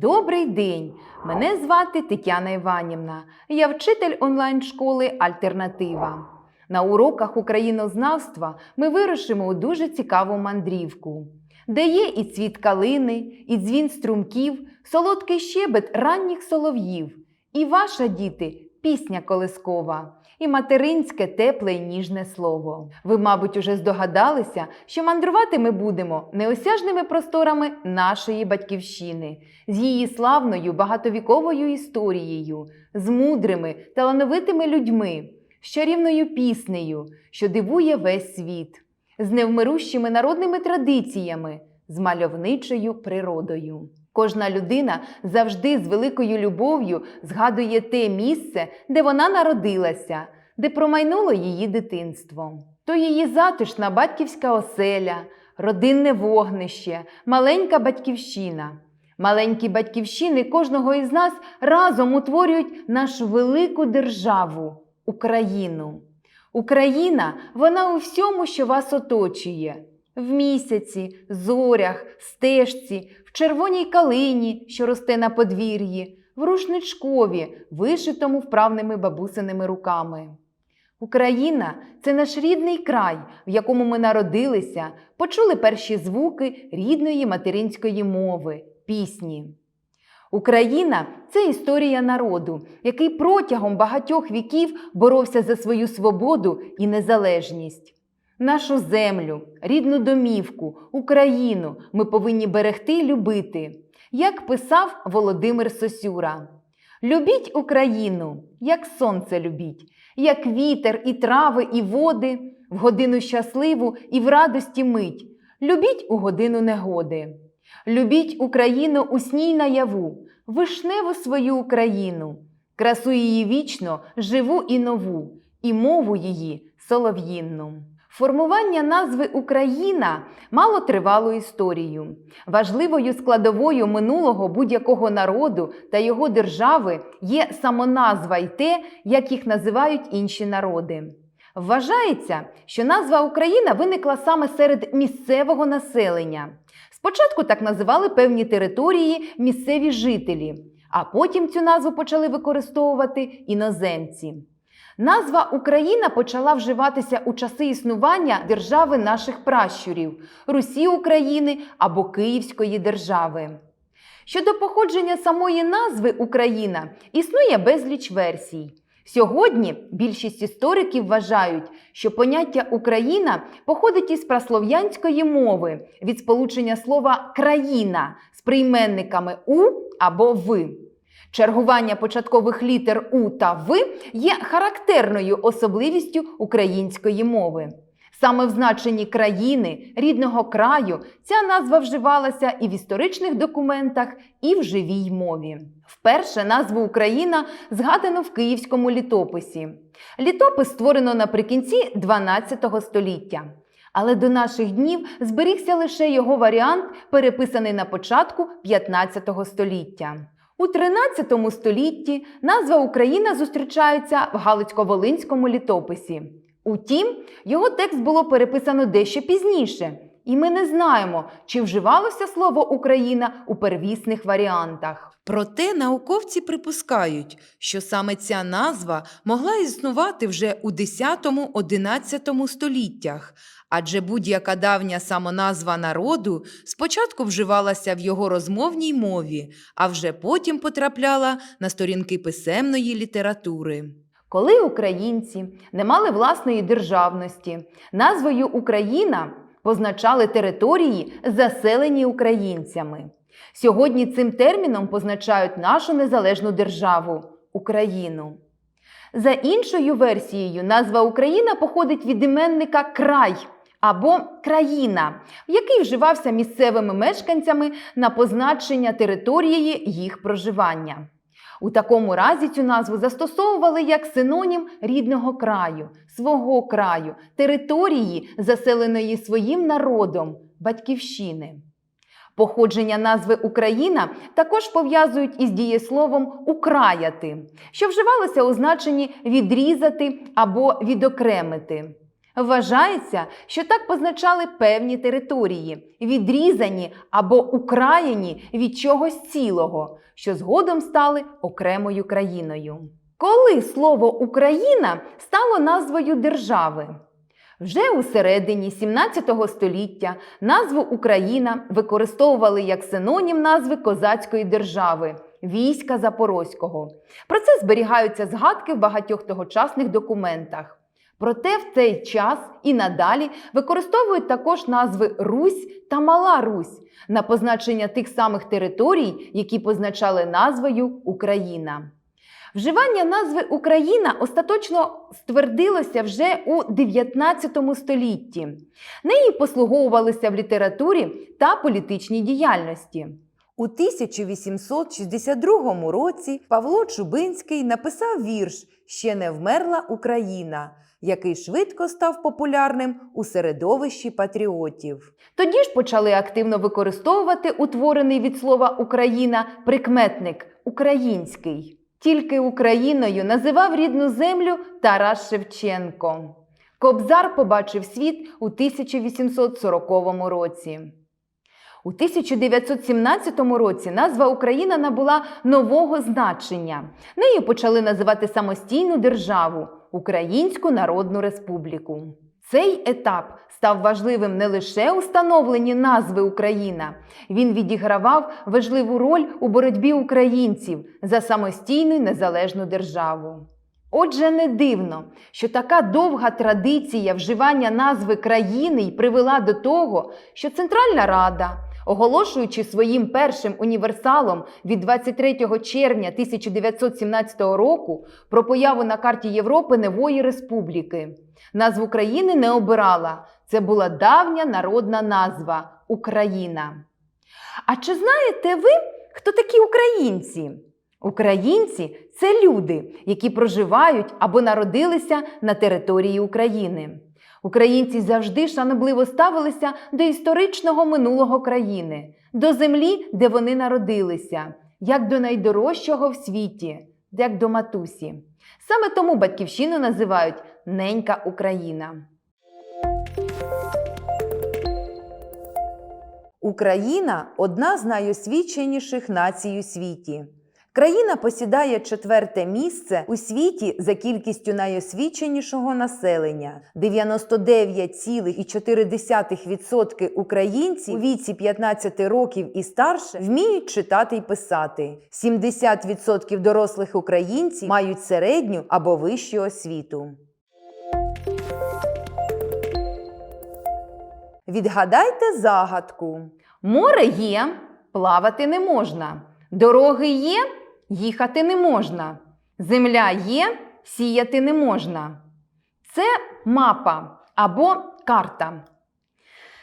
Добрий день! Мене звати Тетяна Іванівна. Я вчитель онлайн-школи Альтернатива. На уроках українознавства ми вирушимо у дуже цікаву мандрівку, де є і цвіт калини, і дзвін струмків, солодкий щебет ранніх солов'їв, і ваша діти пісня колискова, і материнське тепле й ніжне слово. Ви, мабуть, уже здогадалися, що мандрувати ми будемо неосяжними просторами нашої батьківщини, з її славною багатовіковою історією, з мудрими, талановитими людьми, з чарівною піснею, що дивує весь світ, з невмирущими народними традиціями, з мальовничою природою. Кожна людина завжди з великою любов'ю згадує те місце, де вона народилася, де промайнуло її дитинство. То її затишна батьківська оселя, родинне вогнище, маленька батьківщина. Маленькі батьківщини кожного із нас разом утворюють нашу велику державу Україну. Україна вона у всьому, що вас оточує. В місяці, зорях, стежці, в червоній калині, що росте на подвір'ї, в рушничкові, вишитому вправними бабусиними руками. Україна це наш рідний край, в якому ми народилися, почули перші звуки рідної материнської мови, пісні. Україна це історія народу, який протягом багатьох віків боровся за свою свободу і незалежність. Нашу землю, рідну домівку, Україну ми повинні берегти й любити, як писав Володимир Сосюра. Любіть Україну, як сонце любіть, як вітер і трави, і води, в годину щасливу і в радості мить. Любіть у годину негоди. Любіть Україну у сній наяву, вишневу свою Україну, красу її вічно, живу і нову, і мову її солов'їнну. Формування назви Україна мало тривалу історію. Важливою складовою минулого будь-якого народу та його держави є самоназва й те, як їх називають інші народи. Вважається, що назва Україна виникла саме серед місцевого населення. Спочатку так називали певні території місцеві жителі, а потім цю назву почали використовувати іноземці. Назва Україна почала вживатися у часи існування держави наших пращурів Русі України або Київської держави. Щодо походження самої назви Україна існує безліч версій. Сьогодні більшість істориків вважають, що поняття Україна походить із праслов'янської мови від сполучення слова країна з прийменниками у або ви. Чергування початкових літер У та В є характерною особливістю української мови. Саме в значенні країни, рідного краю, ця назва вживалася і в історичних документах, і в живій мові. Вперше назву Україна згадано в київському літописі. Літопис створено наприкінці 12 століття. Але до наших днів зберігся лише його варіант, переписаний на початку 15 століття. У 13 столітті назва Україна зустрічається в Галицько-Волинському літописі. Утім, його текст було переписано дещо пізніше, і ми не знаємо, чи вживалося слово Україна у первісних варіантах. Проте науковці припускають, що саме ця назва могла існувати вже у 10-11 століттях, адже будь-яка давня самоназва народу спочатку вживалася в його розмовній мові, а вже потім потрапляла на сторінки писемної літератури. Коли українці не мали власної державності, назвою Україна позначали території, заселені українцями. Сьогодні цим терміном позначають нашу незалежну державу Україну. За іншою версією, назва Україна походить від іменника край або країна, який вживався місцевими мешканцями на позначення території їх проживання. У такому разі цю назву застосовували як синонім рідного краю, свого краю, території, заселеної своїм народом, батьківщини. Походження назви Україна також пов'язують із дієсловом украяти, що вживалося у значенні відрізати або відокремити. Вважається, що так позначали певні території, відрізані або украєні від чогось цілого, що згодом стали окремою країною. Коли слово Україна стало назвою держави? Вже у середині 17 століття назву Україна використовували як синонім назви козацької держави війська Запорозького. Про це зберігаються згадки в багатьох тогочасних документах. Проте в цей час і надалі використовують також назви Русь та Мала Русь на позначення тих самих територій, які позначали назвою Україна. Вживання назви Україна остаточно ствердилося вже у 19 столітті. Неї послуговувалися в літературі та політичній діяльності. У 1862 році Павло Чубинський написав вірш Ще не вмерла Україна, який швидко став популярним у середовищі патріотів. Тоді ж почали активно використовувати утворений від слова Україна прикметник український. Тільки Україною називав рідну землю Тарас Шевченко. Кобзар побачив світ у 1840 році. У 1917 році назва Україна набула нового значення. Нею почали називати самостійну державу Українську Народну Республіку. Цей етап став важливим не лише у становленні назви Україна, він відігравав важливу роль у боротьбі українців за самостійну незалежну державу. Отже, не дивно, що така довга традиція вживання назви країни й привела до того, що Центральна Рада, оголошуючи своїм першим універсалом від 23 червня 1917 року про появу на карті Європи Невої Республіки, назву країни не обирала. Це була давня народна назва Україна. А чи знаєте ви, хто такі українці? Українці це люди, які проживають або народилися на території України. Українці завжди шанобливо ставилися до історичного минулого країни, до землі, де вони народилися, як до найдорожчого в світі, як до матусі. Саме тому батьківщину називають Ненька Україна. Україна одна з найосвіченіших націй у світі. Країна посідає четверте місце у світі за кількістю найосвіченішого населення. 99,4% українців у віці 15 років і старше вміють читати й писати. 70% дорослих українців мають середню або вищу освіту. Відгадайте загадку. Море є, плавати не можна. Дороги є, їхати не можна. Земля є, сіяти не можна. Це мапа або карта.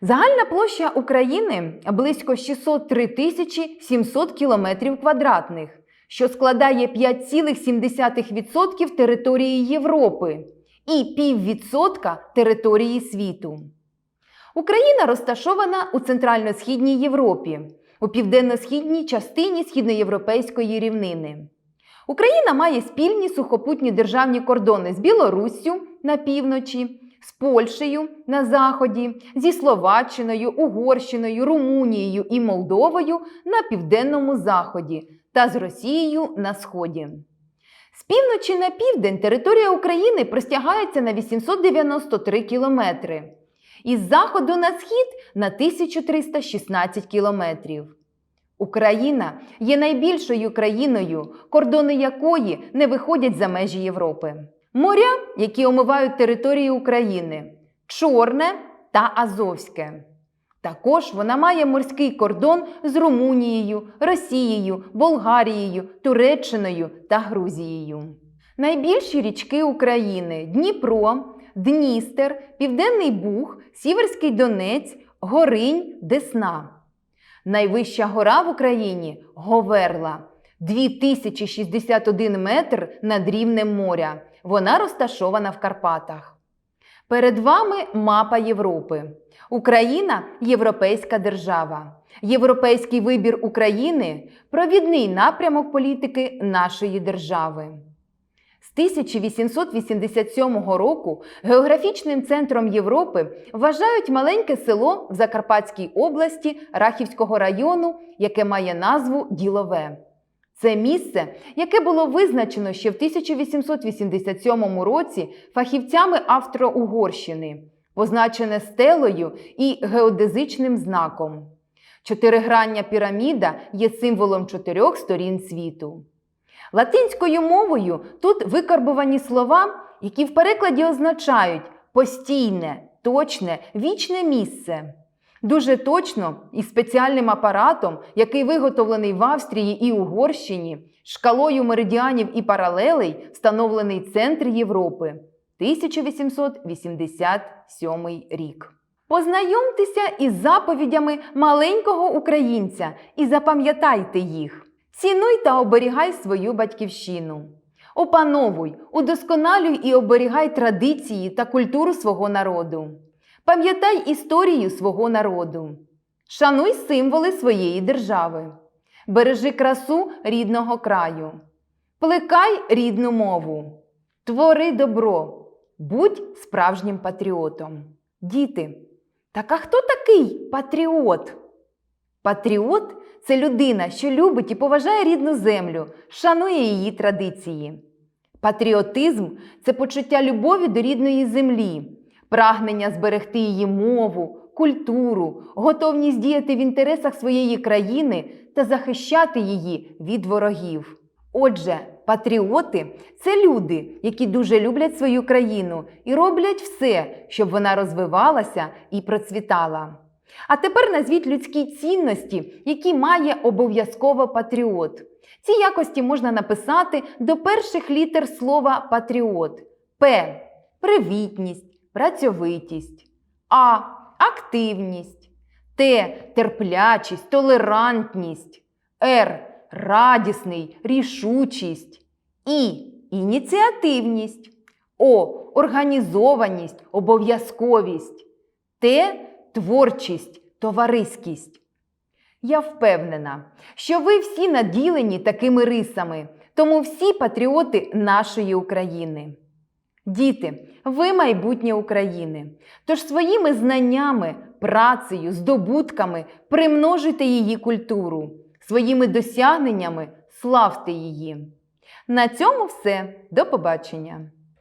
Загальна площа України близько 603 тисячі 700 кілометрів квадратних, що складає 5,7% території Європи і піввідсотка території світу. Україна розташована у центрально-східній Європі, у південно-східній частині східноєвропейської рівнини. Україна має спільні сухопутні державні кордони з Білоруссю на півночі, з Польщею на заході, зі Словаччиною, Угорщиною, Румунією і Молдовою на південному заході та з Росією на сході. З півночі на південь територія України простягається на 893 кілометри, із заходу на схід на 1316 кілометрів. Україна є найбільшою країною, кордони якої не виходять за межі Європи. Моря, які омивають територію України Чорне та Азовське. Також вона має морський кордон з Румунією, Росією, Болгарією, Туреччиною та Грузією. Найбільші річки України Дніпро, Дністер, Південний Буг, Сіверський Донець, Горинь, Десна. Найвища гора в Україні Говерла 2061 метр над рівнем моря. Вона розташована в Карпатах. Перед вами мапа Європи. Україна європейська держава. Європейський вибір України провідний напрямок політики нашої держави. З 1887 року географічним центром Європи вважають маленьке село в Закарпатській області Рахівського району, яке має назву Ділове. Це місце, яке було визначено ще в 1887 році фахівцями Австро-Угорщини, позначене стелею і геодезичним знаком. Чотиригранна піраміда є символом чотирьох сторін світу. Латинською мовою тут викарбувані слова, які в перекладі означають постійне, точне, вічне місце. Дуже точно і спеціальним апаратом, який виготовлений в Австрії і Угорщині, шкалою меридіанів і паралелей, встановлений центр Європи 1887 рік. Познайомтеся із заповідями маленького українця і запам'ятайте їх. Цінуй та оберігай свою батьківщину. Опановуй, удосконалюй і оберігай традиції та культуру свого народу. Пам'ятай історію свого народу. Шануй символи своєї держави. Бережи красу рідного краю. Плекай рідну мову. Твори добро. Будь справжнім патріотом. Діти, так а хто такий патріот? Патріот це людина, що любить і поважає рідну землю, шанує її традиції. Патріотизм це почуття любові до рідної землі, прагнення зберегти її мову, культуру, готовність діяти в інтересах своєї країни та захищати її від ворогів. Отже, патріоти це люди, які дуже люблять свою країну і роблять все, щоб вона розвивалася і процвітала. А тепер назвіть людські цінності, які має обов'язково патріот. Ці якості можна написати до перших літер слова патріот: П. Привітність, працьовитість, А. Активність, Т. Терплячість, толерантність, Р. Радісний, рішучість, І. Ініціативність, О. Організованість, обов'язковість, Т. Творчість, товариськість. Я впевнена, що ви всі наділені такими рисами, тому всі патріоти нашої України. Діти, ви майбутнє України. Тож своїми знаннями, працею, здобутками примножуйте її культуру, своїми досягненнями славте її. На цьому все. До побачення!